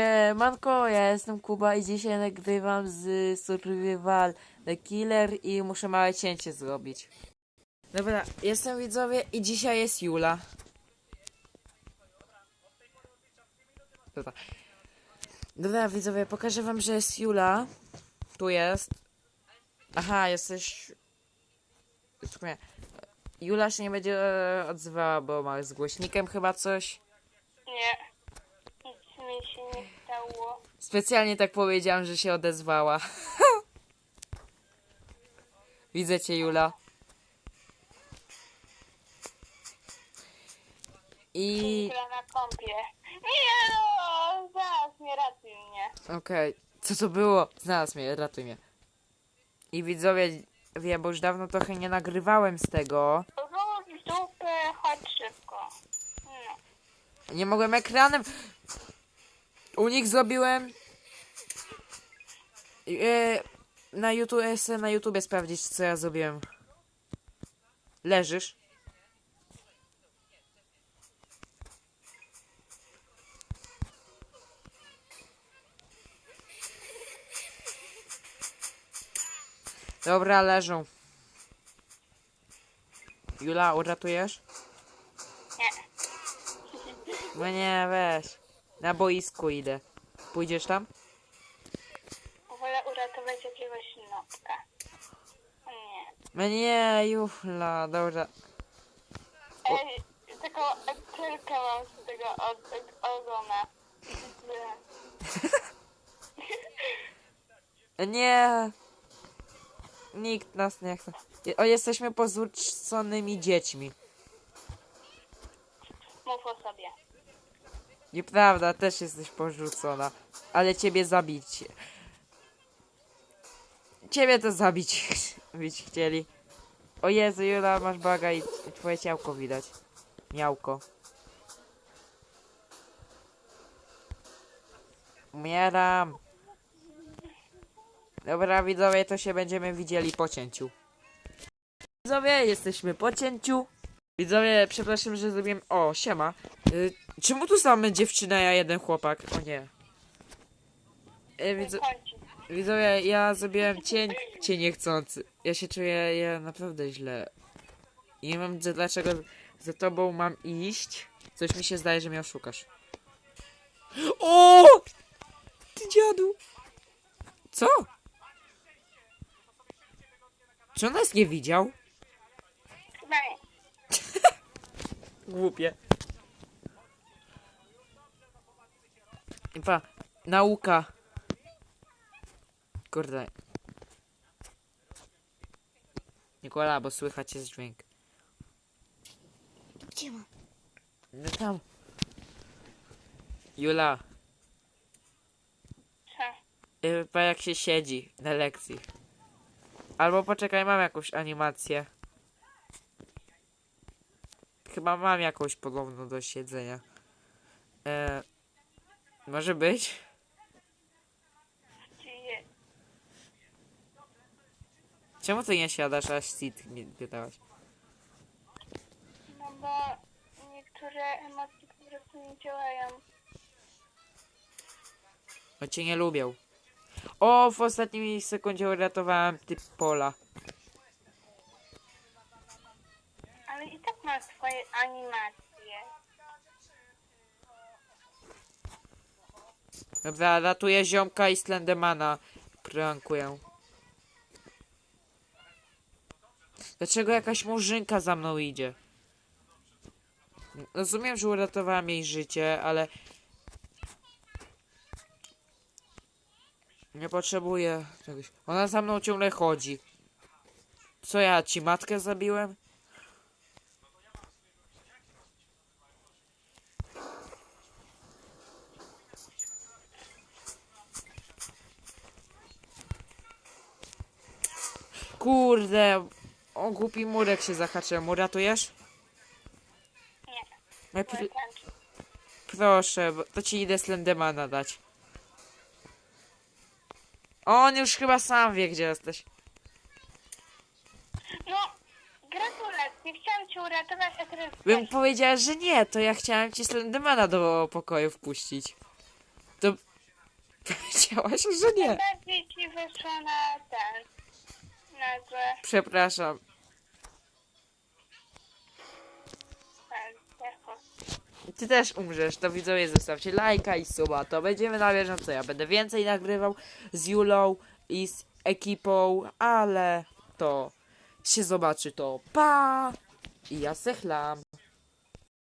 E, Manko, ja jestem Kuba i dzisiaj nagrywam z Survival The Killer i muszę małe cięcie zrobić. Dobra, jestem widzowie i dzisiaj jest Jula. Dobra. Dobra, widzowie, pokażę wam, że jest Jula. Tu jest. Aha, jesteś... Jula się nie będzie e, odzywała, bo ma z głośnikiem chyba coś. Nie. Nic mi się Specjalnie tak powiedziałam, że się odezwała. Widzę cię, Jula. I... Gra na kąpie. Nie no! Zaraz mnie ratuj mnie. Okej, co to było? Znalazł mnie, ratuj mnie. I widzowie, wie, bo już dawno trochę nie nagrywałem z tego. Rób dupę, chodź szybko. No. Nie mogłem ekranem. U nich zrobiłem. E, na YouTube, na YouTubie sprawdzić, co ja zrobiłem. Leżysz? Dobra, leżą. Jula, uratujesz? Nie. No nie, weź. Na boisku idę. Pójdziesz tam? Wolę uratować jakiegoś nopka. Nie. No nie, Jula, dobra. Ej, taką aktelkę mam z tego od, od, ogona. Nie. Nikt nas nie chce. Je- O, jesteśmy pozrzuconymi dziećmi. Mów o sobie. Nieprawda, też jesteś porzucona. Ale ciebie zabić. Ciebie to zabić bić chcieli. O Jezu, Jula, masz baga i twoje ciałko widać. Miałko. Umieram. Dobra, widzowie, to się będziemy widzieli po cięciu. Widzowie, jesteśmy po cięciu. Widzowie, przepraszam, że zrobiłem... O, siema. Y, czemu tu same dziewczyna, a jeden chłopak? O nie. Y, widzo... Widzowie, ja zrobiłem cień, cień niechcący. Ja się czuję ja naprawdę źle. Nie wiem za- dlaczego za tobą mam iść. Coś mi się zdaje, że mnie oszukasz. O! Ty dziadu! Co? Czy on nas nie widział? Nie. Głupie. I pa, nauka. Kurde. Nikola, bo słychać jest dźwięk. Gdzie mam? No tam. Jula, y, pa jak się siedzi na lekcji. Albo poczekaj, mam jakąś animację. Chyba mam jakąś podobną do siedzenia. E, może być? Czemu ty nie siadasz, aż sit mi pytałaś? No bo niektóre emocje po prostu nie działają. Bo cię nie lubią. O, w ostatniej sekundzie uratowałem typ pola. Ale i animacje. Dobra, ratuję ziomka i Slendemana. Prankuję. Dlaczego jakaś murzynka za mną idzie? Rozumiem, że uratowałem jej życie, ale... Nie potrzebuję. Ona za mną ciągle chodzi. Co ja, ci matkę zabiłem? Kurde, o głupi murek się zahaczyłem. Uratujesz? Nie. No, pr Kończy. proszę, bo to ci idę Slendemana dać. On już chyba sam wie, gdzie jesteś. No, gratulacje. Chciałam cię uratować, a teraz... Bym powiedziała, że nie, to ja chciałem ci Slendemana do pokoju wpuścić. To Powiedziałaś, że nie. Bardziej ci wyszło na ten. Na złe. Przepraszam. jako. Ty też umrzesz, to widzowie zostawcie lajka i suba, to będziemy na bieżąco. Ja będę więcej nagrywał z Julą i z ekipą, ale to się zobaczy to. Pa! I ja sechlam.